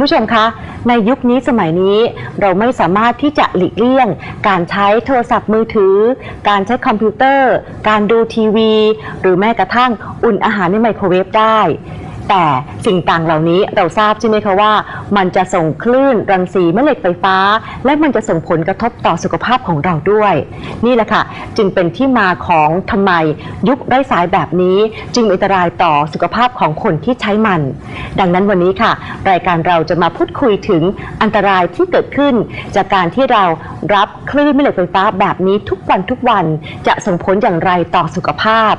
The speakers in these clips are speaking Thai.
คุณผู้ชมคะ ในยุคนี้สมัยนี้เราไม่สามารถที่จะหลีกเลี่ยง การใช้โทรศัพท์มือถือ การใช้คอมพิวเตอร์ การดูทีวี หรือแม้กระทั่งอุ่นอาหารในไมโครเวฟได้ แต่สิ่งต่างเหล่านี้เราทราบใช่ไหมคะว่า มันจะส่งคลื่นรังสีแม่เหล็กไฟฟ้า และมันจะส่งผลกระทบต่อสุขภาพของเราด้วย นี่แหละค่ะ จึงเป็นที่มาของทำไมยุคไร้สายแบบนี้ จึงอันตรายต่อสุขภาพของคนที่ใช้มัน ดังนั้นวันนี้ค่ะ รายการเราจะมาพูดคุยถึงอันตรายที่เกิดขึ้น จากการที่เรารับคลื่นแม่เหล็กไฟฟ้าแบบนี้ทุกวันทุกวันจะส่งผลอย่างไรต่อสุขภาพ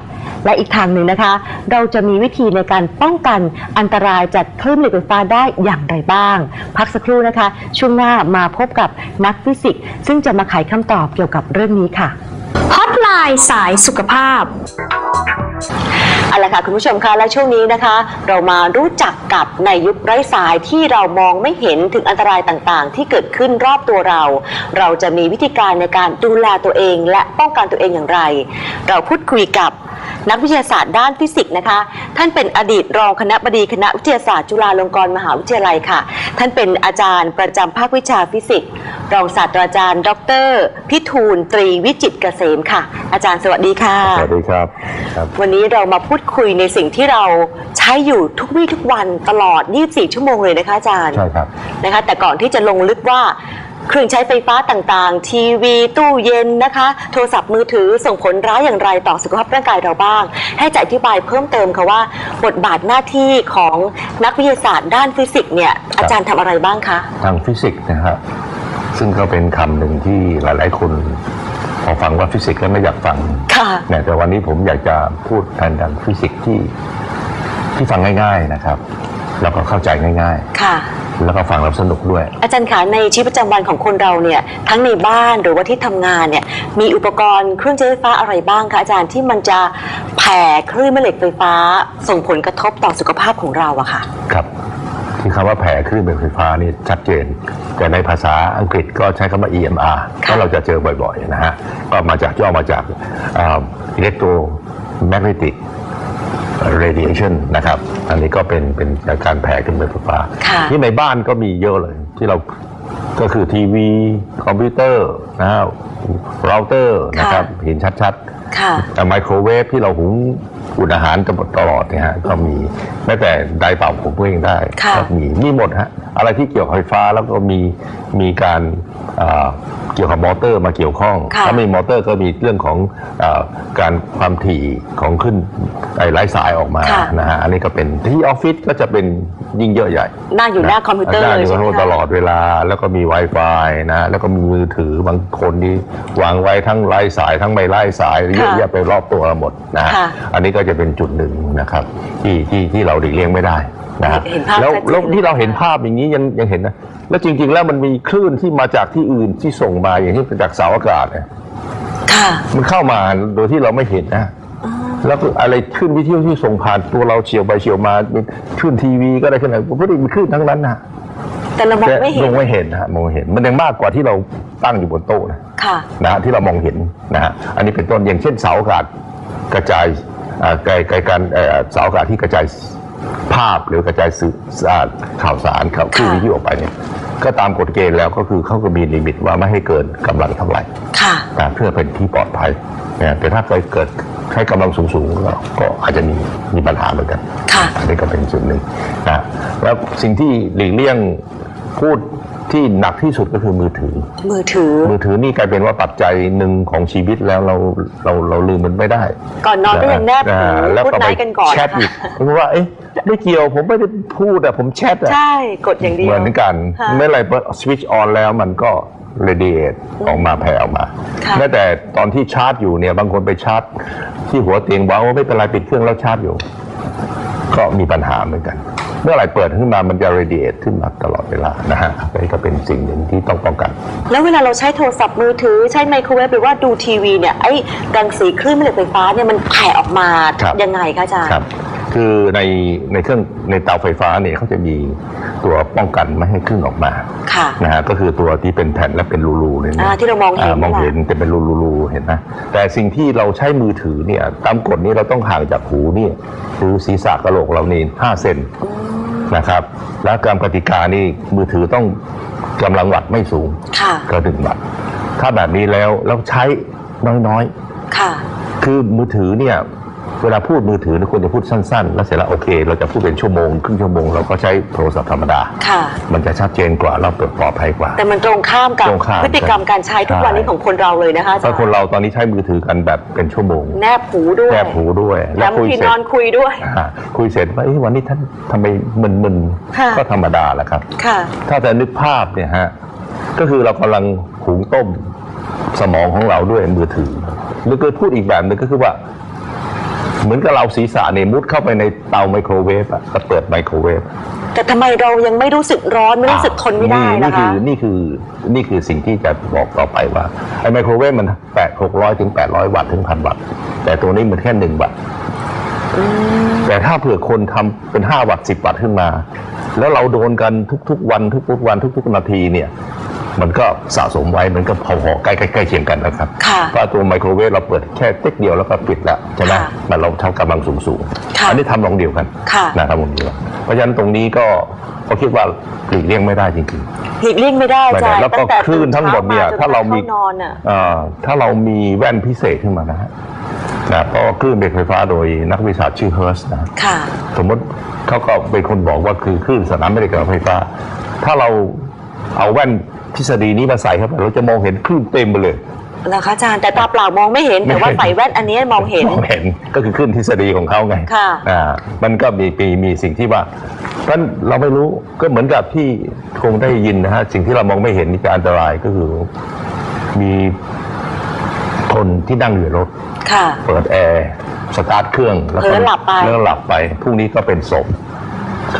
และอีกทางหนึ่งนะคะ เราจะมีวิธีในการป้องกันอันตรายจากคลื่นเหล็กไฟฟ้าได้อย่างไรบ้าง พักสักครู่นะคะ ช่วงหน้ามาพบกับนักฟิสิกส์ซึ่งจะมาไขคำตอบเกี่ยวกับเรื่องนี้ค่ะฮอตไลน์สายสุขภาพ เอาละค่ะคุณผู้ชมคะและช่วงนี้นะคะ เรามารู้จักกับในยุคไร้สายที่เรามองไม่เห็นถึงอันตรายต่างๆ ที่เกิดขึ้นรอบตัวเรา เราจะมีวิธีการในการดูแลตัวเอง และป้องกันตัวเองอย่างไร เราพูดคุยกับนักวิทยาศาสตร์ด้านฟิสิกส์นะคะ ท่านเป็นอดีตรองคณะบดีคณะวิทยาศาสตร์จุฬาลงกรณ์มหาวิทยาลัยค่ะ ท่านเป็นอาจารย์ประจำภาควิชาฟิสิกส์รองศาสตราจารย์ ดร พิทูลตรีวิจิตรเกษมค่ะ อาจารย์สวัสดีค่ะ สวัสดีครับครับวันนี้เรามาพูดคุยในสิ่งที่เราใช้อยู่ทุกวี่ทุกวันตลอด 24 ชั่วโมงเลยนะคะอาจารย์ใช่ครับนะคะ แต่ก่อนที่จะลงลึกว่าเครื่องใช้ไฟฟ้าต่างๆ ทีวีตู้เย็นนะคะ โทรศัพท์มือถือส่งผลร้ายอย่างไรต่อสุขภาพร่างกายเราบ้าง ให้จะอธิบายเพิ่มเติมค่ะว่า บทบาทหน้าที่ของนักวิทยาศาสตร์ด้านฟิสิกส์เนี่ยอาจารย์ทำอะไรบ้างคะ ทางฟิสิกส์นะครับซึ่งก็เป็นคำหนึ่งที่หลาย ๆ คน พอฟังว่าฟิสิกส์แล้วไม่อยากฟังค่ะเนี่ยแต่วันนี้ผมอยากจะพูดแทนทางฟิสิกส์ที่ที่ฟังง่าย ๆนะครับ แล้วก็เข้าใจง่ายค่ะๆแล้วก็ฟังแล้วสนุกด้วย อาจารย์คะในชีวิตประจำวันของคนเราเนี่ยทั้งในบ้านหรือว่าที่ทำงานเนี่ยมีอุปกรณ์เครื่องใช้ไฟฟ้าอะไรบ้างคะอาจารย์ที่มันจะแผ่คลื่นแม่เหล็กไฟฟ้า ส่งผลกระทบต่อสุขภาพของเราอะค่ะ ครับที่ คำว่าแผ่คลื่นเป็นไฟฟ้านี่ชัดเจน แต่ในภาษาอังกฤษก็ใช้คำว่า EMR ค่ะก็เราจะเจอบ่อยๆนะฮะก็มาจากย่อมาจากอิเล็กโทรแมกเนติก radiation นะครับ อันนี้ก็เป็นเป็นการแผ่ขึ้นเป็นไฟฟ้าค่ะที่ในบ้านก็มีเยอะเลย ที่เราก็คือทีวี คอมพิวเตอร์นะฮะเราเตอร์นะครับ เห็นชัดๆค่ะแต่ไมโครเวฟที่เราหุง อุ่นอาหารตลอดเนี่ยฮะก็มีแม้แต่ไดร์เป่าผมเองได้ค่ะก็มีมีหมดฮะอะไรที่เกี่ยวกับไฟฟ้าแล้วก็มีมีการเอ่อเกี่ยวกับมอเตอร์มาเกี่ยวข้องค่ะถ้ามีมอเตอร์ก็มีเรื่องของเออการความถี่ของขึ้นไอ้ไร้สายออกมาค่ะนะฮะอันนี้ก็เป็นที่ออฟฟิศก็จะเป็นยิ่งเยอะใหญ่นั่งอยู่หน้าคอมพิวเตอร์หน้าเลยอยู่ใช่ไหมตลอคะดเวลา แล้วก็มี Wi-Fi นะแล้วก็มีมือถือบางคนที่วางไว้ทั้งไร้สายทั้งไม่ไร้สายเยอะแยะไปรอบตัวเราหมดนะฮะค่ะอันนี้ก็จะเป็นจุดหนึ่งนะครับที่ที่ที่เราหลีกเลี่ยงไม่ได้ นะฮะเห็นภาพแล้วชัดเจนแล้วที่เราเห็นภาพอย่างนี้ยังยังเห็นนะแล้วจริง ๆ แล้วมันมีคลื่นที่มาจากที่อื่นที่ส่งมาอย่างที่จากเสาอากาศเนี่ยค่ะมันเข้ามาโดยที่เราไม่เห็นนะแล้วก็อะไรขึ้นวิทยุที่ส่งผ่านตัวเราเฉียวไปเฉียวมาเป็นขึ้นทีวีก็ได้ขึ้นอะไรพวกนี้มันขึ้นทั้งนั้นนะแต่เรามองไม่เห็มนองไม่เห็นนะฮะมองไม่เห็นมันยังมากกว่าที่เราตั้งอยู่บนโต๊ะนะค่ะนะฮะที่เรามองเห็นนะฮะอันนี้เป็นต้นอย่างเช่นเสาอากาศกระจายอ่าไกลไกลการเอ่อเสาอากาศที่กระจาย ภาพหรือกระจายสื่อสารข่าวสารข่าวคลื่นค่ะวิทยุออกไปเนี่ยก็ตามกฎเกณฑ์แล้วก็คือเขาก็มีลิมิตว่าไม่ให้เกินกำลังเท่าไหร่ค่ะนะเพื่อเป็นที่ปลอดภัยนะแต่ถ้าเคยเกิดใช้กำลังสูงๆก็ก็อาจจะมีมีปัญหาเหมือนกันค่ะอันนี้ก็เป็นส่วนหนึ่งนะแล้วสิ่งที่หลีกเลี่ยงพูด ที่หนักที่สุดก็คือมือถือ มือถือ มือถือนี่กลายเป็นว่าปัจจัยหนึ่งของชีวิตแล้วเราเราเราลืมมันไม่ได้ ก่อนนอนก็ยังแนบหูอ่าแล้วพูดก็ไนไปท์กันก่อนแชทนะคะอีกเพราะว่าเอ๊ะไม่เกี่ยวผมไม่ได้พูดอะผมแชทอะใช่กดอย่างเดียวเหมือนกันค่ะเมื่อไหร่สวิตช์ออนแล้วมันก็ radiate ออกมาแผ่ออกมาค่ะแม้แต่ตอนที่ชาร์จอยู่เนี่ยบางคนไปชาร์จ ที่หัวเตียงบอกว่าไม่เป็นไรปิดเครื่องแล้วชาร์จอยู่ ก็มีปัญหาเหมือนกัน เมื่อไหร่เปิดขึ้นมามันจะ radiate ขึ้นมาตลอดเวลานะฮะอันนี้ก็เป็นสิ่งหนึ่งที่ต้องป้องกัน แล้วเวลาเราใช้โทรศัพท์มือถือใช้ไมโครเวฟหรือว่าดูทีวีเนี่ยไอ้รังสีคลื่นแม่เหล็กไฟฟ้าเนี่ยมันแผ่ออกมาครับยังไงคะอาจารย์ ครับคือในในเครื่องในเตาไฟฟ้าเนี่ยเขาจะมีตัวป้องกันไม่ให้คลื่นออกมาค่ะนะฮะก็คือตัวที่เป็นแผ่นและเป็นรูๆเนี่ยนะอ่าที่เรามองเห็นมองเห็นนั่นแหละจะเป็นรูๆๆเห็นไหมแต่สิ่งที่เราใช้มือถือเนี่ยตามกฎนี้เราต้องห่างจากหูเนี่ยคือศีรษะกระโหลกเรานี่ห้าเซนนะครับและการปฏิกานี่มือถือต้องกำลังวัตต์ไม่สูงค่ะก็ถึงวัตต์ถ้าแบบนี้แล้วแล้วใช้น้อยค่ะๆคือมือถือเนี่ย เวลาพูดมือถือเนี่ยควรจะพูดสั้นๆ แล้วเสร็จแล้วโอเค เราจะพูดเป็นชั่วโมงครึ่งชั่วโมงเราก็ใช้โทรศัพท์ธรรมดา ค่ะ มันจะชัดเจนกว่าแล้วปลอดภัยกว่า แต่มันตรงข้ามกับตรงข้าม พฤติกรรมการใช้ทุกวันนี้ใช่ของคนเราเลยนะคะอาเพจารราะคนย์เราตอนนี้ใช้มือถือกันแบบเป็นชั่วโมงแนบหูด้วยแนบหูด้วยแล้วบางทีเสร็นจอนคุยด้วย อ่าคุยเสร็จว่าเอ้ยวันนี้ท่านทำไมมึนค่ะ ๆก็ธรรมดาแหละครับ ค่ะ ถ้าจะนึกภาพเนี่ยฮะ ก็คือเรากำลังหุงต้มสมองของเราด้วยมือถือหรือก็พูดอีกแบบหนึงก็คือว่า เหมือนกับเราศีรษะเนี่ยมุดเข้าไปในเตาไมโครเวฟอะก็เปิดไมโครเวฟแต่ทำไมเรายังไม่รู้สึกร้อนไม่รู้สึกทนไม่ได้นี่นะคืคะอนี่คือนี่คือสิ่งที่จะบอกต่อไปว่าไอ้ไมโครเวฟมันแปดหกร้อยถึงแปดร้อยวัตต์ถึงพันวัตต์แต่ตัวนี้มันแค่หนึ่งวัตต์แต่ถ้าเผื่อคนทำเป็นห้าวัตต์สิบวัตต์ขึ้นมา แล้วเราโดนกันทุกๆวันทุกๆวันทุกๆนาทีเนี่ย มันก็สะสมไว้มันก็พอๆใกล้ๆใกล้เคียงกันนะครับค่ะเพราะตัวไมโครเวฟเราเปิดแค่เต็กเดียวแล้วก็ปิดแล้วใช่ไหมค่ะมันเราใช้กำลังสูงสูงๆค่ะอันี้ทำลองเดียวกันค่ะนะครับลองเดียวกันเพราะฉะนั้นตรงนี้ก็เขาคิดว่าหลีกเลี่ยงไม่ได้จริงหลีกเลี่ยงไม่ได้ๆอาจารย์แล้วก็ตั้งแต่คลื่นทั้งหมดเนี่ยตื่ถ้าเรามีจนเข้นอนอะเอ่อถ้าเรามีแว่นพิเศษขึ้นมานะฮะนะเพราะว่าคลื่นเบรกไฟฟ้าโดยนักวิชาสตร์ชื่อเฮิร์สนะค่ะสมมติเขาก็เป็นคนบอกว่าคือคลื่นสนามไม่ได้กระไฟฟ้า ถ้าเราเอาแว่น ทฤษฎีนี้มาใส่เข้าไปเราจะมองเห็นคลื่นเต็มไปเลยแล้วคะอาจารย์แต่ตาเปล่ามองไม่เห็นแต่ว่าใส่แว่นอันนี้มองเห็นมองเห็นก็คือขึ้นทฤษฎีของเขาไงค่ะอ่ามันก็มีมีมีสิ่งที่ว่าเพราะฉะนั้นเราไม่รู้ก็เหมือนกับที่คงได้ยินนะฮะสิ่งที่เรามองไม่เห็นนี่คืออันตรายก็คือ มีคนที่นั่งอยู่ในรถค่ะ เปิดแอร์สตาร์ทเครื่องแล้วเผลก็อหลับไปแล้วหลับไปพรุ่งนี้ก็เป็นศพ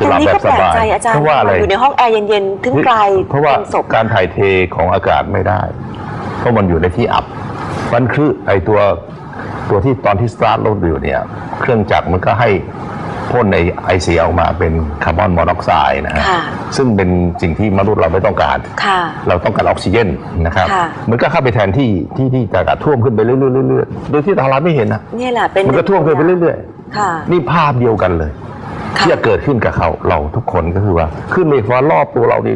ตรงนี้ก็แปลกใจอาจารย์เพราะว่าอะไรอยู่ในห้องแอร์เย็นๆถึงไกลเพราะว่าเป็นศพการถ่ายเทของอากาศไม่ได้ เพราะมันอยู่ในที่อับมันคือไอตัวตัวที่ตอนที่สตาร์ทรถอยู่เนี่ย เครื่องจักรมันก็ให้พ่นในไอเสียออกมาเป็นคาร์บอนมอนอกไซด์นะฮะค่ะซึ่งเป็นสิ่งที่มนุษย์เราไม่ต้องการค่ะเราต้องการออกซิเจนนะครับค่ะมันก็เข้าไปแทนที่ที่ที่จะท่วมขึ้นไปเรื่อยๆเรื่อยๆโดยที่ทางเราไม่เห็นนะนี่แหละเป็นมันก็ท่วมขึ้นไปเรื่อยค่ะๆนี่ภาพเดียวกันเลยค่ะ ที่จะเกิดขึ้นกับเขาเราทุกคนก็คือว่า ขึ้นเมฆฟ้ารอบตัวเรานี่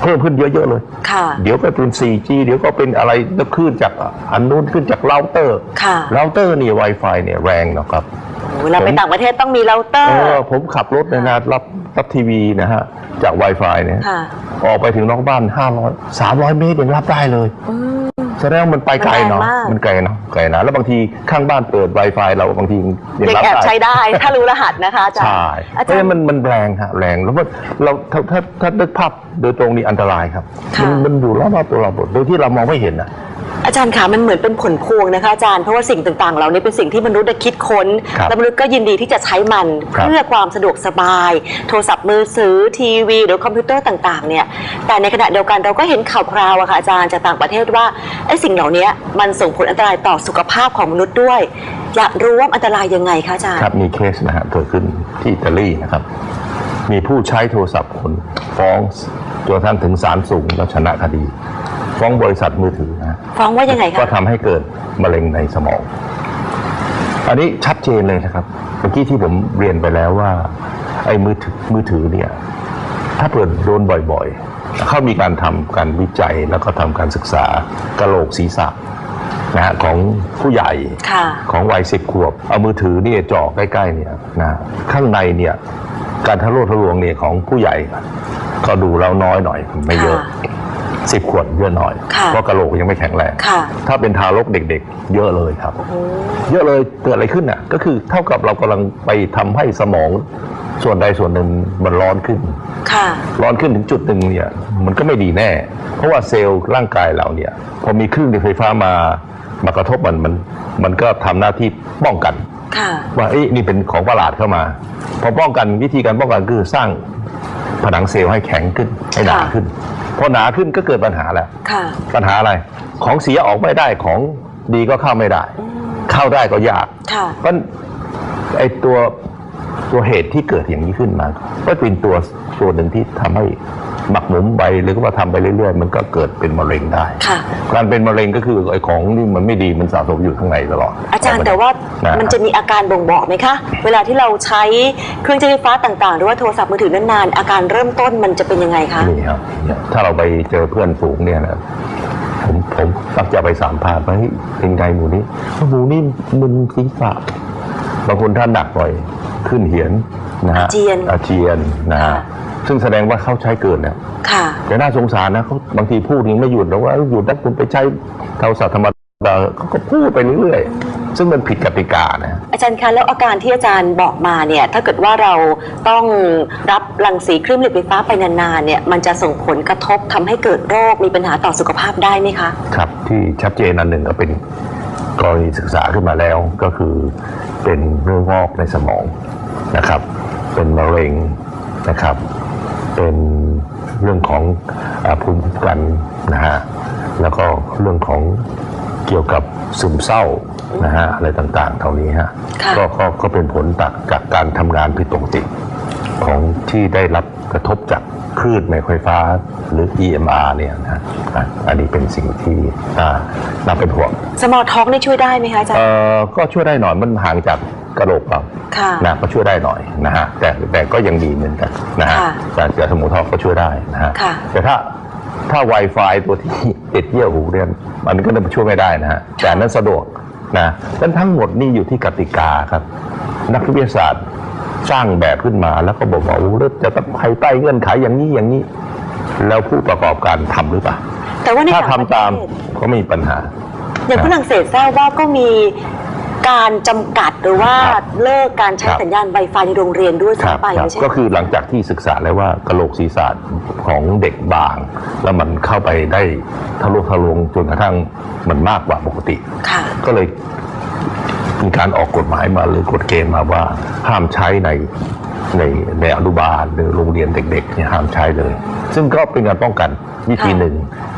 เพิ่มขึ้นเยอะๆเลยค่ะเดี๋ยวก็เป็น 4G เดี๋ยวก็เป็นอะไรแล้วขึ้นจากอันนู้นขึ้นจากเราเตอร์ค่ะเราเตอร์นี่ Wi-Fi เนี่ยแรงนะครับเวลาไปต่างประเทศต้องมีเราเตอเอร์อผมขับรถเนยนะรับรับทีวีนะฮะ จาก Wi-Fi เนี่ยค่ะออกไปถึงนอกบ้าน 500 300 เมตรยังรับได้เลยอืม แสดงว่ามันไปไกลเนาะมันแรงมาก มันไกลเนาะไกลนะแล้วบางทีข้างบ้านเปิด Wi-Fi เราบางทียังเด็กรับแอบได้ ใช้ได้ ถ้ารู้รหัสนะคะอาจารย์ใช่อาเพจารราะฉะนั้นย์มันมันแรงฮะแรงแล้วมันเราถ้าถ้าถ้านึกภาพโดยตรงนี่อันตรายครับ ค่ะ มันมันอยู่รอบๆตัวเราหมดโดยที่เรามองไม่เห็นนะ อาจารย์คะมันเหมือนเป็นผลพวงนะคะอาจารย์เพราะว่าสิ่งต่างๆเหล่านี้เป็นสิ่งที่มนุษย์ได้คิดค้น ครับและมนุษย์ก็ยินดีที่จะใช้มันครับ เพื่อความสะดวกสบาย โทรศัพท์มือถือทีวีหรือคอมพิวเตอร์ต่างๆเนี่ยแต่ในขณะเดียวกันเราก็เห็นข่าวคราวอะค่ะอาจารย์จากต่างประเทศว่าไอ้สิ่งเหล่านี้มันส่งผลอันตรายต่อสุขภาพของมนุษย์ด้วย อยากรู้ว่าอันตรายยังไงคะอาจารย์ ครับมีเคสนะฮะเกิดขึ้นที่อิตาลีนะครับ มีผู้ใช้โทรศัพท์คนฟ้องจนกระทั่งถึงศาลสูงแล้วชนะคดี ฟ้องบริษัทมือถือนะฮะฟ้องว่ายังไงคะก็ทำให้เกิดมะเร็งในสมอง อันนี้ชัดเจนเลยนะครับ เมื่อกี้ที่ผมเรียนไปแล้วว่า ไอ้มือถือมือถือเนี่ย ถ้าเปิดโดนบ่อยๆ เขามีการทำการวิจัยแล้วก็ทำการศึกษากะโหลกศีรษะนะฮะของผู้ใหญ่ค่ะของวัยสิบขวบ เอามือถือเนี่ยจ่อใกล้ๆเนี่ยนะข้างในเนี่ยการทะลุทะลวงเนี่ยของผู้ใหญ่ ก็ดูแล้วน้อยหน่อยไม่เยอะค่ะ สิบขวบเยอะหน่อย ค่ะเพราะกะโหลกยังไม่แข็งแรงค่ะ ถ้าเป็นทารกเด็กๆ เยอะเลยครับโอ้โหเยอะเลยเกิดอะไรขึ้นอะก็คือเท่ากับเรากำลังไปทำให้สมองส่วนใดส่วนหนึ่งมันร้อนขึ้น ค่ะ ร้อนขึ้นถึงจุดหนึ่งเนี่ยมันก็ไม่ดีแน่ เพราะว่าเซลล์ร่างกายเราเนี่ยพอมีคลื่นไฟฟ้ามามากระทบมันมันมันก็ทำหน้าที่ป้องกัน ค่ะ ว่าเอ้ยนี่เป็นของประหลาดเข้ามา พอป้องกันวิธีการป้องกันคือสร้างผนังเซลล์ให้แข็งขึ้นให้หนาค่ะ ขึ้น พอหนาขึ้นก็เกิดปัญหาแล้วค่ะ ปัญหาอะไร ของเสียออกไม่ได้ของดีก็เข้าไม่ได้ เข้าได้ก็ยากค่ะ เพราะไอตัวตัวเหตุที่เกิดอย่างนี้ขึ้นมา ก็เป็นตัวตัวหนึ่งที่ทำให้ หมักหมมไปหรือว่าทำไปเรื่อยๆ มันก็เกิดเป็นมะเร็งได้ค่ะการเป็นมะเร็งก็คือไอ้ของที่มันไม่ดีมันสะสมอยู่ข้างในตลอด อาจารย์แต่ว่านะมันจะมีอาการบ่งบอกไหมคะ เวลาที่เราใช้เครื่องใช้ไฟฟ้าต่างๆ หรือว่าโทรศัพท์มือถือนานๆ อาการเริ่มต้นมันจะเป็นยังไงคะนี่ครับเนี่ยถ้าเราไปเจอเพื่อนฝูงเนี่ยนะผมผมมักจะไปสามภาษณ์ว่าเฮ้ยเป็นไงหมูนี้หมูนี่มึนศีรษะบางคนท่านหนักหน่อยขึ้นเหียนนะฮะอาเจียนอาเจียนนะฮะค่ะ ซึ่งแสดงว่าเขาใช้เกินเนี่ยค่ะแต่น่าสงสารนะเขาบางทีพูดยังไม่หยุดแล้วว่าหยุดนะคุณไปใช้โทรศัพท์ธรรมดาเขาก็พูดไปเรื่อยๆซึ่งมันผิดกติกานะอาจารย์คะแล้วอาการที่อาจารย์บอกมาเนี่ยถ้าเกิดว่าเราต้องรับรังสีคลื่นเหล็กไฟฟ้าไปนานๆเนี่ยมันจะส่งผลกระทบทำให้เกิดโรคมีปัญหาต่อสุขภาพได้ไหมคะครับที่ชัดเจนอันหนึ่งก็เป็นกรณีศึกษาขึ้นมาแล้วก็คือเป็นเรื่องงอกในสมองนะครับ เป็นมะเร็งนะครับ เป็นเรื่องของอาภูมิคุ้มกันนะฮะแล้วก็เรื่องของเกี่ยวกับซึมเศร้านะฮะอะไรต่างๆเท่านี้ฮะค่ะก็ก็ก็เป็นผลจากจากการทำงานผิดปกติ ของที่ได้รับกระทบจากคลื่นแม่ไฟฟ้าหรือ EMR เนี่ยนะอะอันนี้เป็นสิ่งที่น่าน่าเป็นห่วง สมอลท็อกนี่ช่วยได้ไหมคะอาจารเอ่ย์ อก็ช่วยได้หน่อยมันห่างจากกระโหลกเราค่ะนะก็ช่วยได้หน่อยนะฮะแต่แต่ก็ยังดีเหมือนกันนะฮะค่ะจากจากสมุนทอกก็ช่วยได้นะฮะค่ะแต่ถ้าถ้า Wi-Fi ตัวที่ ติดเยี่ยวหูเนี่ยมันก็ช่วยไม่ได้นะฮะแต่อันนั้นสะดวกนะดังนั้นทั้งหมดนี่อยู่ที่กติกาครับ นักวิทยาศาสตร์ สร้างแบบขึ้นมาแล้วก็บอกว่าโอ้แล้วจะต้องภายใต้เงื่อนไขอย่างนี้อย่างนี้ แล้วผู้ประกอบการทำหรือเปล่าแต่ว่าในถ้าต่างทำประเทตามศก็ไม่มีปัญหา อย่างฝรั่งเศสทราบว่าก็มีการจำกัดหรือว่าครับเลิกการใช้ครับสัญญาณ Wi-Fi ในโรงเรียนด้วยครับซ้ำไปครับไม่ใช่ก็คือหลังจากที่ศึกษาแล้วว่ากระโหลกศีรษะของเด็กบาง แล้วมันเข้าไปได้ทะลุทะลวงจนกระทั่งมันมากกว่าปกติค่ะก็เลย มีการออกกฎหมายมาหรือกฎเกณฑ์มาว่าห้ามใช้ในในในอนุบาลหรือโรงเรียนเด็กๆเนี่ยห้ามใช้เลย ซึ่งก็เป็นการป้องกันวิธีค่ะหนึ่ง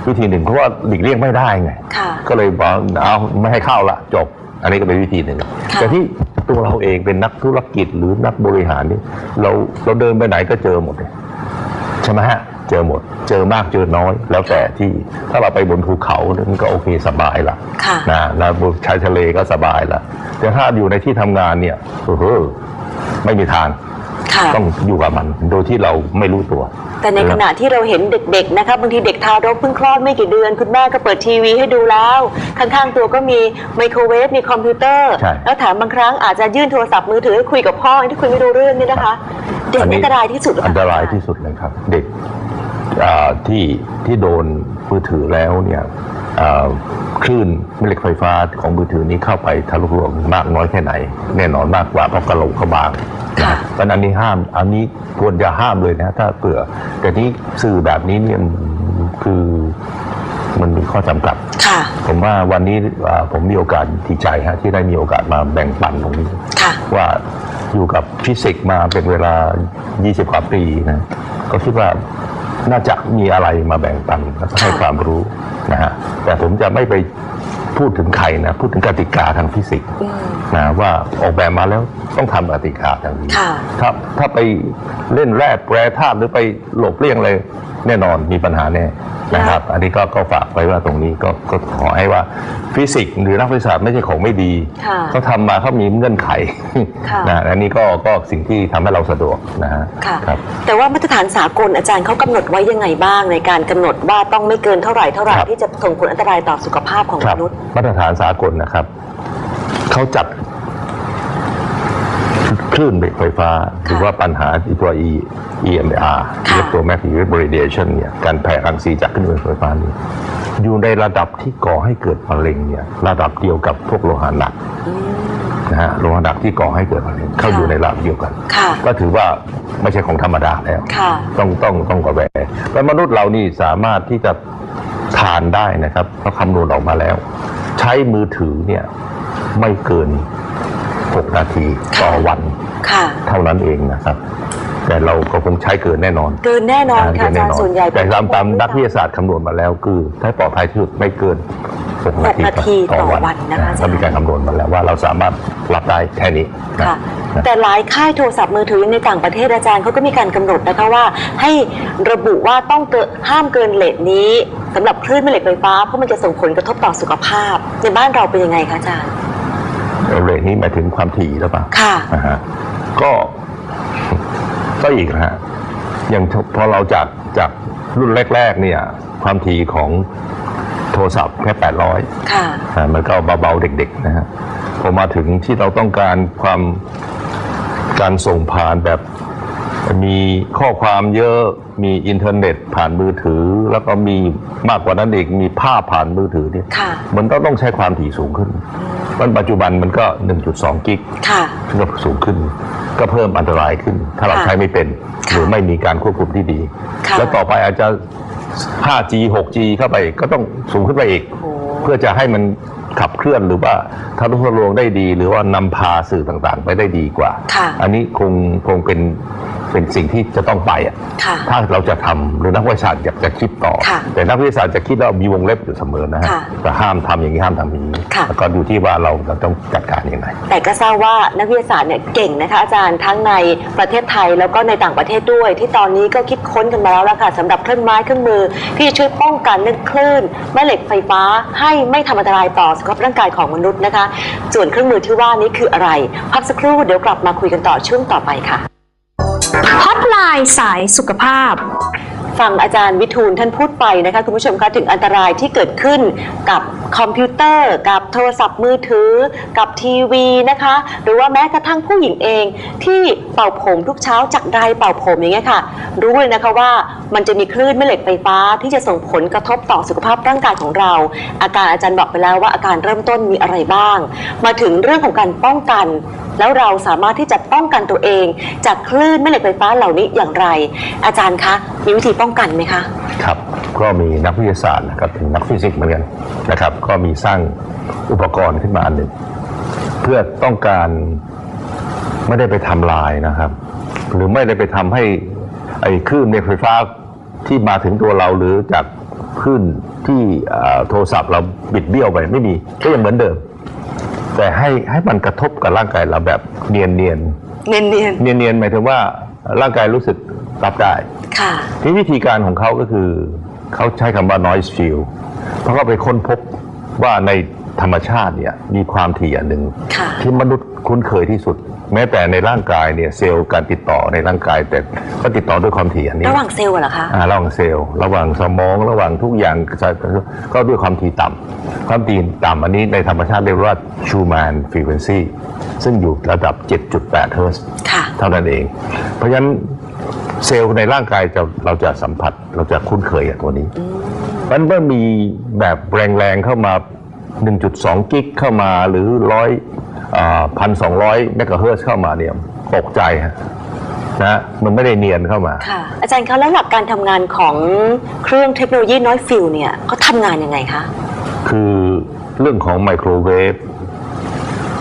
วิธีหนึ่งเพราะว่าหลีกเลี่ยงไม่ได้ไงค่ะก็เลยบอกเอาไม่ให้เข้าละจบ อันนี้ก็เป็นวิธีหนึ่งค่ะแต่ที่ตัวเราเองเป็นนักธุรกิจหรือนักบริหารนี่เราเราเดินไปไหนก็เจอหมดเลยใช่ไหมฮะ เจอหมด เจอมากเจอน้อย แล้วแต่ที่ถ้าเราไปบนภูเขานั่นก็โอเคสบายละค่ะนะแล้วบนชายทะเลก็สบายละแต่ถ้าอยู่ในที่ทำงานเนี่ยโอ้โหไม่มีทางค่ะต้องอยู่กับมันโดยที่เราไม่รู้ตัว แต่ในขณะที่เราเห็นเด็กๆนะคะบางทีเด็กทารกเพิ่งคลอดไม่กี่เดือน คุณแม่ก็เปิดทีวีให้ดูแล้ว ข้างๆตัวก็มีไมโครเวฟมีคอมพิวเตอร์ใช่แล้วแถมบางครั้งอาจจะยื่นโทรศัพท์มือถือให้คุยกับพ่อที่คุยไม่รู้เรื่องเนี่ยนะคะ เด็กอันตรายที่สุดหรือเปอัล่นตรายที่สุดเลยครับ เด็กอ่า ที่ที่โดนมือถือแล้วเนี่ยอ่าคลื่นแม่เหล็กไฟฟ้าของมือถือนี้เข้าไปทะลุรวงมากน้อยแค่ไหน แน่นอนมากกว่าเพราะกระโหลกเขาบางค่ะนะเพราะฉะนั้นอันนี้ห้ามอันนี้ควรจะห้ามเลยนะ ถ้าเผื่อแต่นี้สื่อแบบนี้เนี่ยคือมันมีข้อจำกัดค่ะผมว่าวันนี้อ่าผมมีโอกาสดีใจฮะที่ได้มีโอกาสมาแบ่งปันตรงนี้ค่ะว่าอยู่กับฟิสิกส์มาเป็นเวลา 20 กว่าปีนะก็คิดว่า น่าจะมีอะไรมาแบ่งปันแล้วก็ให้ค่ะความรู้นะฮะแต่ผมจะไม่ไปพูดถึงใครนะพูดถึงกติกาทางฟิสิกส์อืมนะว่าออกแบบมาแล้วต้องทำกติกาทางนี้ค่ะถ้าถ้าไปเล่นแร่แปรธาตุหรือไปหลบเลี่ยงเลย แน่นอนมีปัญหาแน่นะครับ อันนี้ก็ก็ฝากไว้ว่าตรงนี้ก็ก็ขอให้ว่าฟิสิกส์หรือนักวิทยาศาสตร์ไม่ใช่ของไม่ดีค่ะเขาทำมาเขามีเงื่อนไขค่ะนะอันนี้ก็ก็สิ่งที่ทำให้เราสะดวกนะฮะค่ะครับแต่ว่ามาตรฐานสากลอาจารย์เขากำหนดไว้ยังไงบ้างในการกำหนดว่าต้องไม่เกินเท่าไหร่เท่าไหร่ครับที่จะส่งผลอันตรายต่อสุขภาพของคมรับนุษย์ มาตรฐานสากลนะครับเขาจัด คลื่นไฟฟ้าหรือว่าปัญหาที่ตัว E EMR ค่ะ electromagnetic radiation เนี่ยการแผ่รังสีจากคลื่นไฟฟ้านี่อยู่ในระดับที่ก่อให้เกิดมะเร็งเนี่ยระดับเดียวกับพวกโลหะหนักอืมนะฮะโลหะหนักที่ก่อให้เกิดมะเร็งเข้าค่ะอยู่ในระดับเดียวกันค่ะก็ถือว่าไม่ใช่ของธรรมดาแล้วค่ะต้องต้องต้องกระแวแล้วมนุษย์เรานี่สามารถที่จะทานได้นะครับเขาคำนวณออกมาแล้ว ใช้มือถือเนี่ยไม่เกิน 6 นาทีต่อวันค่ะเท่านั้นเองนะครับ แต่เราก็คงใช้เกินแน่นอน เกินแน่นอนค่ะเกิอาจารย์ส่วนใหญ่แต่ตามตามเป็นนักวิทยาศาสตร์คำนวณมาแล้วคือถ้าปลอดภัยที่สุดไม่เกิน6นาทีหกนาทีต่อวันนะคะอาจารย์ก็มีการคำนวณมาแล้วว่าเราสามารถรับได้แค่นี้นะค่ะแต่หลายค่ายโทรศัพท์มือถือในต่างประเทศอาจารย์เขาก็มีการกำหนดนะคะว่า ให้ระบุว่าต้องเกินห้ามเกินเลทนี้สำหรับคลื่นแม่เหล็กไฟฟ้าเพราะมันจะส่งผลกระทบต่อสุขภาพ ในบ้านเราเป็นยังไงคะอาจารย์เรท นี้หมายถึงความถี่หรือเปล่าค่ะนะฮะก็ก็อีกนะฮะอย่างพอเราจากจากรุ่นแรก ๆ เนี่ย ความถี่ของโทรศัพท์แค่ 800 ค่ะอ่ามันก็เบาๆเด็ก ๆ นะฮะพอมาถึงที่เราต้องการความการส่งผ่านแบบมีข้อความเยอะ มีอินเทอร์เน็ตผ่านมือถือ แล้วก็มีมากกว่านั้นอีกมีภาพผ่านมือถือเนี่ยค่ะมันก็ต้องใช้ความถี่สูงขึ้น มันปัจจุบันมันก็ 1.2 กิกค่ะ ซึ่งก็สูงขึ้น ก็เพิ่มอันตรายขึ้น ถ้าเราค่ะใช้ไม่เป็น ค่ะหรือไม่มีการควบคุมที่ดี ค่ะ แล้วต่อไปอาจจะ 5G 6G เข้าไปอีกก็ต้องสูงขึ้นไปอีก โอ้โหเพื่อจะให้มันขับเคลื่อนหรือว่าทะลุทะลวงได้ดี หรือว่านำพาสื่อต่างๆ ไปได้ดีกว่า ค่ะ อันนี้คงคงเป็น เป็นสิ่งที่จะต้องไปอะค่ะถ้าเราจะทำหรือนักวิทยาศาสตร์อยากจะคิดต่อค่ะแต่นักวิทยาศาสตร์จะคิดแล้วมีวงเล็บอยู่เสมอนะฮะค่ะแต่ห้ามทำอย่างนี้ห้ามทำอย่างนี้ค่ะแล้วก็ดูที่ว่าเราเราต้องจัดการยังไงแต่ก็ทราบว่านักวิทยาศาสตร์เนี่ยเก่งนะคะอาจารย์ทั้งในประเทศไทยแล้วก็ในต่างประเทศด้วย ที่ตอนนี้ก็คิดค้นกันมาแล้วละค่ะสำหรับเครื่องไม้เครื่องมือ ที่จะช่วยป้องกันเรื่องคลื่นแม่เหล็กไฟฟ้าให้ไม่ทำอันตรายต่อสุขภาพร่างกายของมนุษย์นะคะ ส่วนเครื่องมือที่ว่านี้คืออะไร พักสักครู่เดี๋ยวกลับมาคุยกันต่อช่วงต่อไปค่ะ ฮอตไลน์สายสุขภาพ ฟังอาจารย์วิทูลท่านพูดไปนะคะคุณผู้ชมคะถึงอันตรายที่เกิดขึ้นกับคอมพิวเตอร์ กับโทรศัพท์มือถือ กับทีวีนะคะ หรือว่าแม้กระทั่งผู้หญิงเอง ที่เป่าผมทุกเช้าจากไดร์เป่าผมอย่างเงี้ยค่ะ รู้เลยนะคะว่ามันจะมีคลื่นแม่เหล็กไฟฟ้า ที่จะส่งผลกระทบต่อสุขภาพร่างกายของเรา อาการอาจารย์บอกไปแล้วว่าอาการเริ่มต้นมีอะไรบ้าง มาถึงเรื่องของการป้องกัน แล้วเราสามารถที่จะป้องกันตัวเอง จากคลื่นแม่เหล็กไฟฟ้าเหล่านี้อย่างไร อาจารย์คะมีวิธีป้องกันไหมคะครับก็มีนักวิทยาศาสตร์นะครับเป็นนักฟิสิกส์เหมือนกันนะครับ ก็มีสร้างอุปกรณ์ขึ้นมาอันหนึ่งเพื่อต้องการไม่ได้ไปทำลายนะครับ หรือไม่ได้ไปทำให้ไอ้คลื่นในไฟฟ้าที่มาถึงตัวเราหรือจากคลื่นที่เอ่อโทรศัพท์เราบิดเบี้ยวไปไม่มีก็ยังเหมือนเดิม แต่ให้ให้มันกระทบกับร่างกายเราแบบเนียนเนียนเนียนเนียนเนียนๆหมายถึงว่าร่างกายรู้สึกรับได้ๆ ค่ะที่วิธีการของเขาก็คือเขาใช้คำว่า noise field เพราะเขาไปค้นพบว่าในธรรมชาติเนี่ยมีความถี่อันหนึ่งค่ะที่มนุษย์คุ้นเคยที่สุด แม้แต่ในร่างกายเนี่ยเซลล์การติดต่อในร่างกายแต่ก็ติดต่อด้วยความถี่อันนี้ ระหว่างเซลล์เหรอคะอ่าระหว่างเซลล์ระหว่างสมองระหว่างทุกอย่างก็ด้วยความถี่ต่ำความถี่ต่ำอันนี้ในธรรมชาติเรียกว่า Schumann frequency ซึ่งอยู่ระดับ 7.8 เฮิร์ตซ์ค่ะเท่านั้นเอง เพราะฉะนั้น เซลล์ในร่างกายจะเราจะสัมผัสเราจะคุ้นเคยกับตัวนี้เพราะฉะนั้นเมื่อมีแบบแรงๆเข้ามา 1.2 กิกเข้ามาหรือร้อยพันสองร้อยเมกะเฮิร์ตซ์เข้ามาเนี่ยตกใจฮะนะมันไม่ได้เนียนเข้ามา ค่ะ อาจารย์คะแล้วหลักการทำงานของเครื่องเทคโนโลยีน้อยฟิลเนี่ยเขาทำงานยังไงคะ คือเรื่องของไมโครเวฟ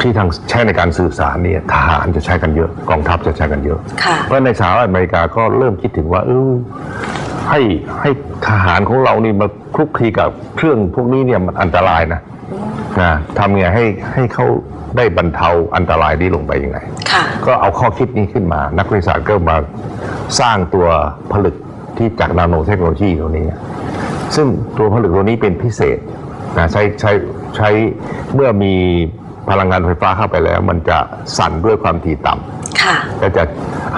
ที่ทางใช้ในการสื่อสารเนี่ยทหารจะใช้กันเยอะกองทัพจะใช้กันเยอะ ค่ะเพราะในสหรัฐอเมริกาก็เริ่มคิดถึงว่าเออให้ให้ทหารของเรานี่มาคลุกคลีกับเครื่องพวกนี้เนี่ยมันอันตรายนะนะทำไงให้ให้เขาได้บรรเทาอันตรายนี้ลงไปยังไง ค่ะ ก็เอาข้อคิดนี้ขึ้นมา นักวิทยาศาสตร์ก็มาสร้างตัวผลึกที่จากนาโนเทคโนโลยีตัวนี้ ซึ่งตัวผลึกตัวนี้เป็นพิเศษนะใช้ใช้ใช้เมื่อมี พลังงานไฟฟ้าเข้าไปแล้ว มันจะสั่นด้วยความถี่ต่ำค่ะก็จะ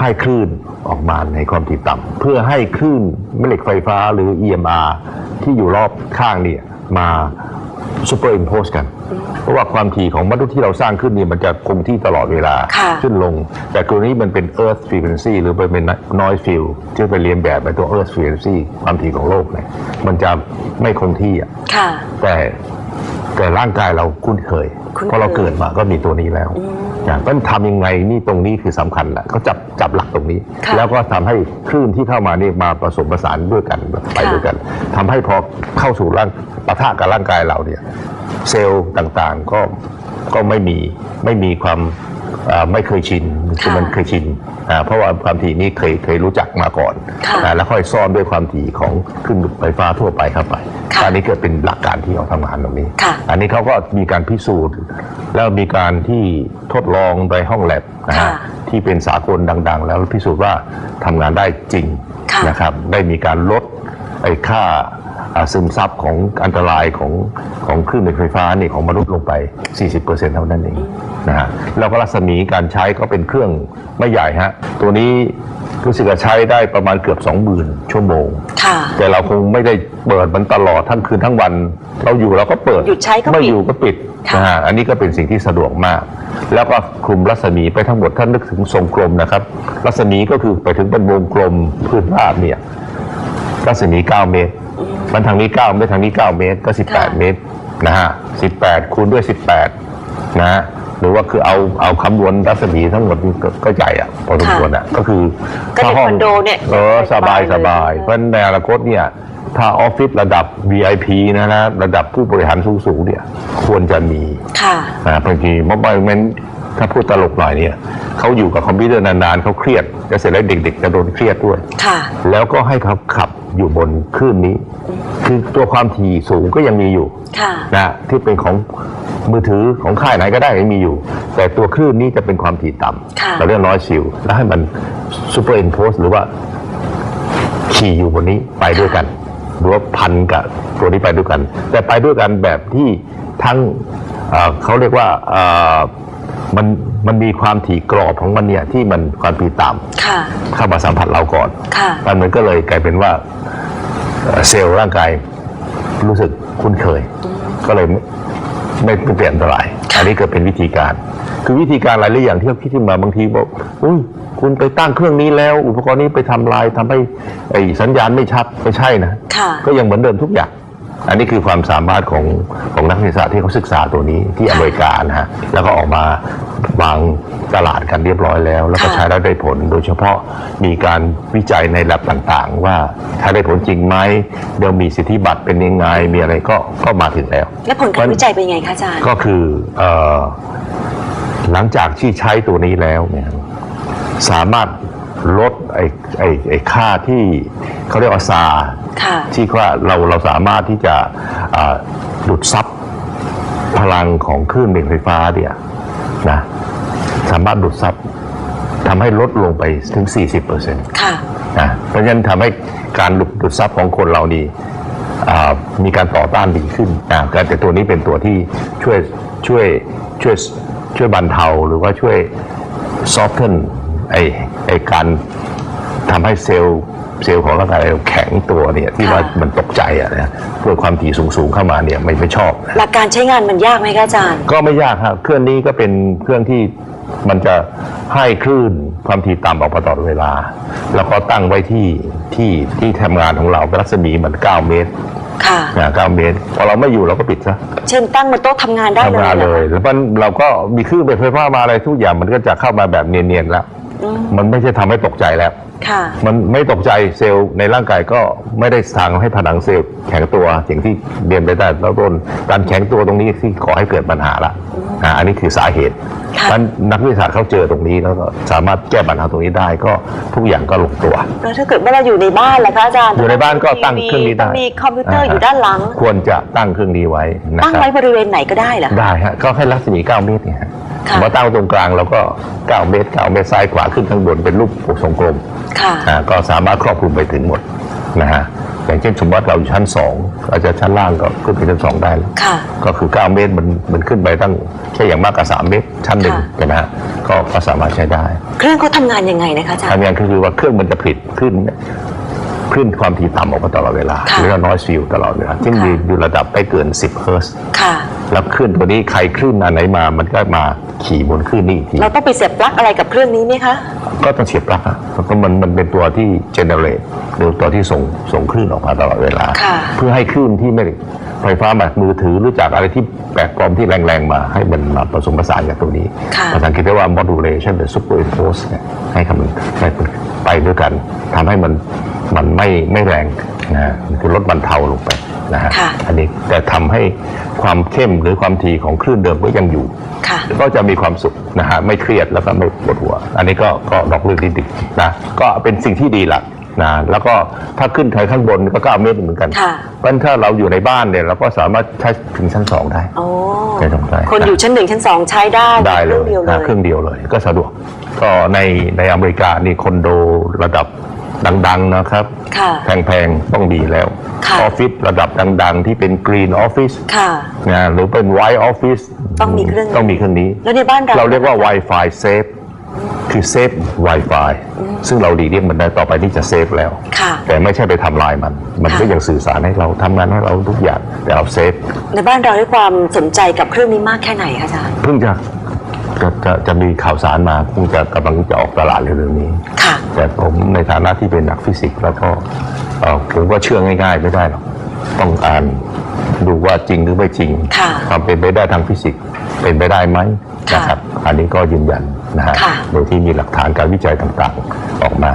ให้คลื่นออกมาในความถี่ต่ำเพื่อให้คลื่นแม่เหล็กไฟฟ้าหรือ EMR ที่อยู่รอบข้างเนี่ยมาซูเปอร์อิมโพสกัน เพราะว่าความถี่ของมนุษย์ที่เราสร้างขึ้นเนี่ยมันจะคงที่ตลอดเวลาค่ะขึ้นลง แต่ตัวนี้มันเป็น Earth frequency หรือเป็น noise field ที่ไปเรียนแบบไปตัว Earth frequency ความถี่ของโลกเนี่ยมันจะไม่คงที่อะค่ะแต่ แต่ร่างกายเราคุ้นเคยคุ้นเคย เพราะเราเกิดมาก็มีตัวนี้แล้วนะต้องทำยังไงนี่ตรงนี้คือสำคัญแหละเขาจับจับหลักตรงนี้ค่ะแล้วก็ทำให้คลื่นที่เข้ามานี่มาผสมผสานด้วยกันไปด้วยกันทำให้พอเข้าสู่ร่างปะทะกับร่างกายเราเนี่ย เซลล์ต่างๆก็ก็ไม่มีไม่มีความอ่า ไม่เคยชินคือมันเคยชินอ่าเพราะว่าความถี่นี้เคยเคยรู้จักมาก่อนค่ะอ่าแล้วค่อยซ่อนด้วยความถี่ของคลื่นไฟฟ้าทั่วไปเข้าไปค่ะอันนี้ก็เป็นหลักการที่เขาทำงานตรงนี้ค่ะอันนี้เขาก็มีการพิสูจน์ แล้วมีการที่ทดลองในห้องแลบนะฮะค่ะที่เป็นสากลดัง ๆ แล้วพิสูจน์ว่าทำงานได้จริงค่ะนะครับได้มีการลดไอ้ค่าอ่า ซึมซับของอันตรายของของคลื่นไฟฟ้านี่ของมนุษย์ลงไป 40%เท่านั้นเองนะฮะแล้วก็รัศมีการใช้ก็เป็นเครื่องไม่ใหญ่ฮะตัวนี้รู้สึกจะใช้ได้ประมาณเกือบ 20,000 ชั่วโมงค่ะแต่เราคงไม่ได้เปิดมันตลอดทั้งคืนทั้งวัน เราอยู่เราก็เปิดหยุดใช้ก็ปิดไม่อยู่ก็ปิดค่ะนะฮะอันนี้ก็เป็นสิ่งที่สะดวกมาก แล้วก็คลุมรัศมีไปทั้งหมดท่านนึกถึงทรงกลมนะครับ รัศมีก็คือไปถึงเป็นวงกลมพื้นราบเนี่ยรัศมี 9 เมตร มันทางนี้9เมตรทางนี้ 9 เมตรก็ 18 เมตรนะฮะ18 คูณด้วย 18 นะฮะหรือว่าคือเอาเอาคำนวณรัศมีทั้งหมดนี่ก็ก็ใหญ่อะพอสมควรอะก็คือก็ในถ้าห้องคอนโดเนี่ยเออสบายสสบาบายยเลยเพราะฉะนั้นในอนาคตเนี่ยถ้าออฟฟิศระดับ VIP นะนะระดับผู้บริหารสูงๆเนี่ยควรจะมีค่ะนะบางทีมอบไมน ถ้าพูดตลกหน่อยเนี่ยเขาอยู่กับคอมพิวเตอร์นานๆเขาเครียดจะเสร็จแล้วเด็ก ๆ จะโดนเครียดด้วย ค่ะ แล้วก็ให้เขาขับอยู่บนคลื่นนี้ คือตัวความถี่สูงก็ยังมีอยู่ค่ะ นะที่เป็นของมือถือของค่ายไหนก็ได้ยังมีอยู่ แต่ตัวคลื่นนี้จะเป็นความถี่ต่ค่ะำเราเรียกน้อยซิลแล้วให้มันซูเปอร์อินโพสหรือว่า ขี่อยู่บนนี้ไปด้วยกันหรือว่าพันกับตัวนี้ไปด้วยกัน แต่ไปด้วยกันแบบที่ทั้งเอ่อเขาเรียกว่าเอ่อ มันมันมีความถี่กรอบของมันเนี่ยที่มันความถี่ต่ำค่ะเข้ามาสัมผัสเราก่อน ค่ะ มันมันก็เลยกลายเป็นว่าเอ่อเซลล์ร่างกายรู้สึกคุ้นเคย ก็เลยไม่ไม่ไม่เปลี่ยนอันตราย อันนี้ก็เป็นวิธีการ คือวิธีการหลายๆอย่างที่เขาคิดขึ้นมาบางทีบอกอุ้ยคุณไปตั้งเครื่องนี้แล้ว อุปกรณ์นี้ไปทำลายทำให้ไอ้สัญญาณไม่ชัดไม่ใช่นะ ค่ะ ก็ยังเหมือนเดิมทุกอย่าง อันนี้คือความสามารถของของนักวิทยาศาสตร์ที่เขาศึกษาตัวนี้ที่อเมริกานะฮะแล้วก็ออกมาวางตลาดกันเรียบร้อยแล้ว แล้วก็ค่ะใช้แล้วได้ผล โดยเฉพาะมีการวิจัยในแลบต่างๆ ว่าถ้าได้ผลจริงไหมเดี๋ยวมีสิทธิบัตรเป็นยังไงมีอะไรก็ก็มาถึงแล้ว และผลการวิจัยเป็นยังไงคะอาจารย์ก็คือเออหลังจากที่ใช้ตัวนี้แล้วเนี่ยสามารถ ลดไอ้ไอ้ไอ้ค่าที่เขาเรียกว่าซาค่ะ ที่ว่าเราเราสามารถที่จะอ่าดูดซับพลังของคลื่นไฟฟ้าเนี่ยนะสามารถดูดซับทำให้ลดลงไปถึง 40%ค่ะ นะเพราะฉะนั้นทำให้การดูดดูดซับของคนเรานี่อ่ามีการต่อต้านดีขึ้นนะแต่ตัวนี้เป็นตัวที่ช่วยช่วยช่วยช่วยบรรเทาหรือว่าช่วยซอฟเทน ไอไอการทำให้เซลล์เซลล์ของร่างกายเราแข็งตัวเนี่ยที่ค่ะว่ามันตกใจอะนะเพื่อความถี่สูงๆเข้ามาเนี่ยไม่ไม่ชอบนะหลักการใช้งานมันยากไหมคะอาจารย์ ก็ไม่ยากครับเครื่องนี้ก็เป็นเครื่องที่มันจะให้คลื่นความถี่ต่ำออกมาตลอดเวลา แล้วก็ตั้งไว้ที่ที่ที่ทำงานของเราเป็นรัศมีมัน 9 เมตรค่ะนะ9เมตรพอเราไม่อยู่เราก็ปิดซะเช่นตั้งบนโต๊ะทำงานได้เลยทำงานหรเลอคะยแล้วมันเราก็มีคลื่นไฟฟ้ามาอะไรทุกอย่างมันก็จะเข้ามาแบบเนียนๆแล้วอื มมันไม่ใช่ทำให้ตกใจแล้วค่ะมันไม่ตกใจเซลล์ในร่างกายก็ไม่ได้ทางให้ผนังเซลล์แข็งตัวอย่างที่เรียนไปได้แล้วต้นการแข็งตัวตรงนี้ที่ขอให้เกิดปัญหาละอ่าอันนี้คือสาเหตุค่ะนั้นนักวิทยาศาสตร์เขาเจอตรงนี้แล้วก็สามารถแก้ปัญหาตรงนี้ได้ก็ทุกอย่างก็ลงตัวแล้วถ้าเกิดว่าเราอยู่ในบ้านล่ะคะอาจารย์อยู่ในบ้านก็ตั้งเครื่องนี้ได้ต้มีคอมพิวเตอร์อยู่ด้านหลัง ควรจะตั้งเครื่องนี้ไว้นะตั้งครับไว้บริเวณไหนก็ได้เหรอคะได้ฮะก็ให้รัศมี9เมตรเนี่ยฮะ ค่ะมาตั้งตรงกลางเราก็ 9 เมตร 9 เมตรซ้ายขวาขึ้นข้างบนเป็นรูปทรงกลมค่ะ อ่าก็สามารถครอบคลุมไปถึงหมดนะฮะอย่างเช่นสมมติเราอยู่ชั้น2อาจจะชั้นล่างก็ขึ้นไปชั้น2ได้แล้วค่ะ ก็คือ 9 เมตรมันมันขึ้นไปตั้งแค่อย่างมากกว่า3เมตรชั้นหนึ่งค่ะใช่ไหมฮะก็ก็สามารถใช้ได้ เครื่องเขาทำงานยังไงนะคะอาจารย์ ทำงานก็คือว่าเครื่องมันจะผลิตขึ้นขึ้นความถี่ต่ำออกมาตลอดเวลาค่ะ เรียกว่าน้อยฟิลตลอดเวลาซึ่งค่ะอยู่อยู่ระดับไม่เกิน 10 เฮิร์ตซ์ค่ะ แล้วคลื่นตัวนี้ใครคลื่นอันไหนมามันก็มา ขี่บนคลื่นนี้อีกทีเราต้องไปเสียบปลั๊กอะไรกับเครื่องนี้ไหมคะ ก็ต้องเสียบปลั๊กอะแล้วก็มันมันเป็นตัวที่ generate หรือตัวที่ส่งส่งคลื่นออกมาตลอดเวลา ค่ะ เพื่อให้คลื่นที่ไม่ได้ไฟฟ้าจากมือถือหรือจากอะไรที่แปลกปลอมที่แรงๆมาให้มันมาผสมผสานกับตัวนี้ค่ะ ภาษาอังกฤษเรียกว่า modulation หรือ superimpose เนี่ยให้คำมันให้มันไปด้วยกันทำให้มันมันไม่ไม่แรงนะฮะคือลดบรรเทาลงไป นะฮะค่ะอันนี้แต่ทำให้ความเข้มหรือความถี่ของคลื่นเดิมก็ยังอยู่ ค่ะ ก็จะมีความสุขนะฮะไม่เครียดแล้วก็ไม่ปวดหัว อันนี้ก็ก็ดอกเลือกนิดๆนะก็เป็นสิ่งที่ดีละนะแล้วก็ถ้าขึ้นไปข้างบนก็9เมตรเหมือนกันค่ะ เพราะฉะนั้นถ้าเราอยู่ในบ้านเนี่ยเราก็สามารถใช้ถึงชั้นสองได้โอ้ใช้สองได้คนอยู่ชั้นหนึ่งชั้นสองใช้ได้ได้เลครื่อยงเดียวเลนะย เครื่องเดียวเลยก็สะดวกก็ในในอเมริกานี่คอนโดระดับ ดังๆนะครับ ค่ะ แพงๆ ต้องดีแล้ว ค่ะ ออฟฟิศระดับดังๆ ที่เป็นกรีนออฟฟิศค่ะ นะหรือเป็นไวท์ออฟฟิศต้องมีเครื่องนี้ ต้องมีเครื่องนี้ แล้วในบ้านเรา เราเรียกว่า Wi-Fi safe คือเซฟ Wi-Fi ซึ่งเราดีเรียกมันได้ต่อไปที่จะเซฟแล้ว ค่ะ แต่ไม่ใช่ไปทำลายมัน มันค่ะ ก็ยังสื่อสารให้เราทำงานให้เราทุกอย่างแต่เอาเซฟในบ้านเราให้ความสนใจกับเครื่องนี้มากแค่ไหนคะอาจารย์ เพิ่งจะ จะจะจะมีข่าวสารมาเพิ่งจะกำลังจะออกตลาดเร็วๆนี้ ค่ะ แต่ผมในฐานะที่เป็นนักฟิสิกส์แล้วก็เอ่อผมก็เชื่อง่าย ๆ ไม่ได้หรอกต้องอ่านดูว่าจริงหรือไม่จริงค่ะความเป็นไปได้ทางฟิสิกส์เป็นไปได้ไหมค่ะนะครับ อันนี้ก็ยืนยันนะฮะค่ะ โดยที่มีหลักฐานการวิจัยต่างๆออกมา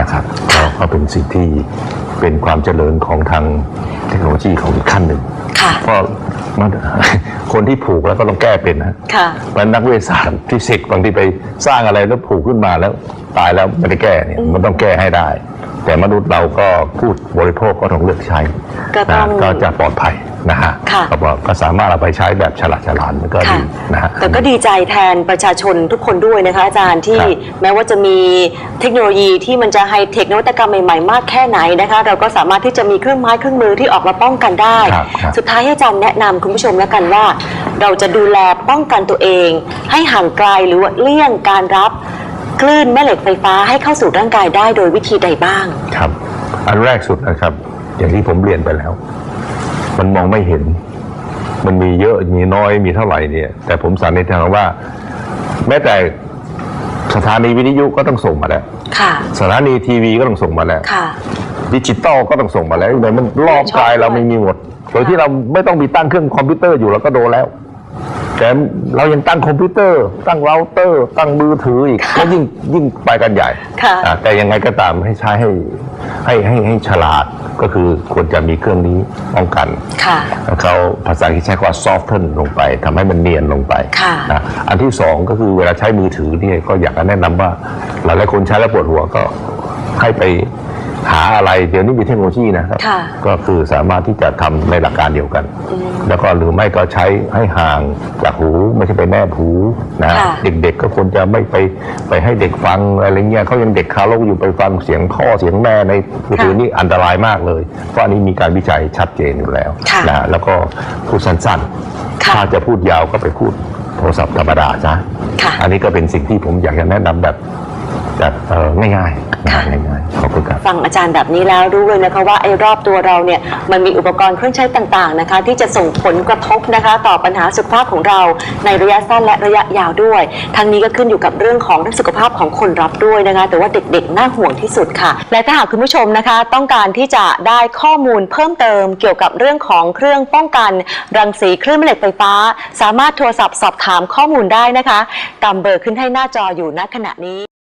นะครับก็ก็เป็นสิ่งที่เป็นความเจริญของทางเทคโนโลยีของอีกขั้นหนึ่ง ค่ะ เพราะ มันคนที่ผูกแล้วก็ต้องแก้เป็นนะค่ะมันนักวิทยาศาสตร์ฟิสิกส์บางทีไปสร้างอะไรแล้วผูกขึ้นมาแล้วตายแล้วไม่ได้แก้เนี่ยมันต้องแก้ให้ได้ แต่มนุษย์เราก็พูดบริโภคก็ต้องเลือกใช้ก็ต้นะอง ก็จะปลอดภัยนะฮะค่ะ ก็บอกก็สามารถเอาไปใช้แบบฉลาดฉลาดมันก็ค่ะดีนะฮะ แต่ก็ดีใจแทนประชาชนทุกคนด้วยนะคะอาจารย์ที่ครับแม้ว่าจะมีเทคโนโลยีที่มันจะไฮเทคนวัตกรรมใหม่ๆ มากแค่ไหนนะคะ เราก็สามารถที่จะมีเครื่องไม้เครื่องมือที่ออกมาป้องกันได้ ครับครับ สุดท้ายอาจารย์แนะนำคุณผู้ชมแล้วกันว่า เราจะดูแลป้องกันตัวเอง ให้ห่างไกลหรือว่าเลี่ยงการรับ คลื่นแม่เหล็กไฟฟ้าให้เข้าสู่ร่างกายได้โดยวิธีใดบ้าง ครับ อันแรกสุดนะครับ อย่างที่ผมเรียนไปแล้ว มันมองไม่เห็น มันมีเยอะมีน้อยมีเท่าไหร่เนี่ย แต่ผมสันนิษฐานว่า แม้แต่สถานีวิทยุก็ต้องส่งมาแล้ว ค่ะ สถานีทีวีก็ต้องส่งมาแล้ว ค่ะ ดิจิตอลก็ต้องส่งมาแล้วไหนมันรอบกายเราไม่มีหมด โดยที่เราไม่ต้องมีตั้งเครื่องคอมพิวเตอร์อยู่เราก็โดนแล้ว แต่เรายังตั้งคอมพิวเตอร์ ตั้งเราเตอร์ ตั้งมือถืออีกก็ยิ่งยิ่งไปกันใหญ่ค่ะอ่าแต่ยังไงก็ตามให้ใช้ให้ให้ให้ให้ฉลาดก็คือควรจะมีเครื่องนี้ป้องกันค่ะเขาภาษาอังกฤษใช้คำว่า soften ลงไปทำให้มันเนียนลงไปค่ะนะอันที่สองก็คือเวลาใช้มือถือเนี่ยก็อยากจะแนะนำว่า หลายๆคนใช้แล้วปวดหัวก็ให้ไป หาอะไรเดี๋ยวนี้มีเทคโนโลยีนะครับค่ะก็คือสามารถที่จะทำในหลักการเดียวกัน แล้วก็หรือไม่ก็ใช้ให้ห่างจากหูไม่ใช่ไปแนบหูนะค่ะเด็กๆก็ควรจะไม่ไปไปให้เด็กฟังอะไรเงี้ยเขายังเด็กคาร์ลอยู่ไปฟังเสียงพ่อเสียงแม่ในมือถือนี่อันตรายมากเลย เพราะอันนี้มีการวิจัยชัดเจนอยู่แล้วค่ะนะฮะแล้วก็พูดสั้นค่ะๆถ้าจะพูดยาวก็ไปพูดโทรศัพท์ธรรมดาจ้ะค่ะอันนี้ก็เป็นสิ่งที่ผมอยากจะแนะนำแบบ แบบเอ่อง่ายๆนะค่ะง่ายๆขอบคุณครับ ฟังอาจารย์แบบนี้แล้วรู้เลยนะคะว่าไอ้รอบตัวเราเนี่ยมันมีอุปกรณ์เครื่องใช้ต่างๆนะคะ ที่จะส่งผลกระทบนะคะ ต่อปัญหาสุขภาพของเราในระยะสั้นและระยะยาวด้วยทั้งนี้ก็ขึ้นอยู่กับเรื่องของสุขภาพของคนรับด้วยนะคะ แต่ว่าเด็กๆน่าห่วงที่สุดค่ะ และถ้าหากคุณผู้ชมนะคะ ต้องการที่จะได้ข้อมูลเพิ่มเติมเกี่ยวกับเรื่องของเครื่องป้องกัน รังสีคลื่นแม่เหล็กไฟฟ้า สามารถโทรศัพท์สอบถามข้อมูลได้นะคะตามเบอร์ขึ้นให้หน้าจออยู่ณขณะนี้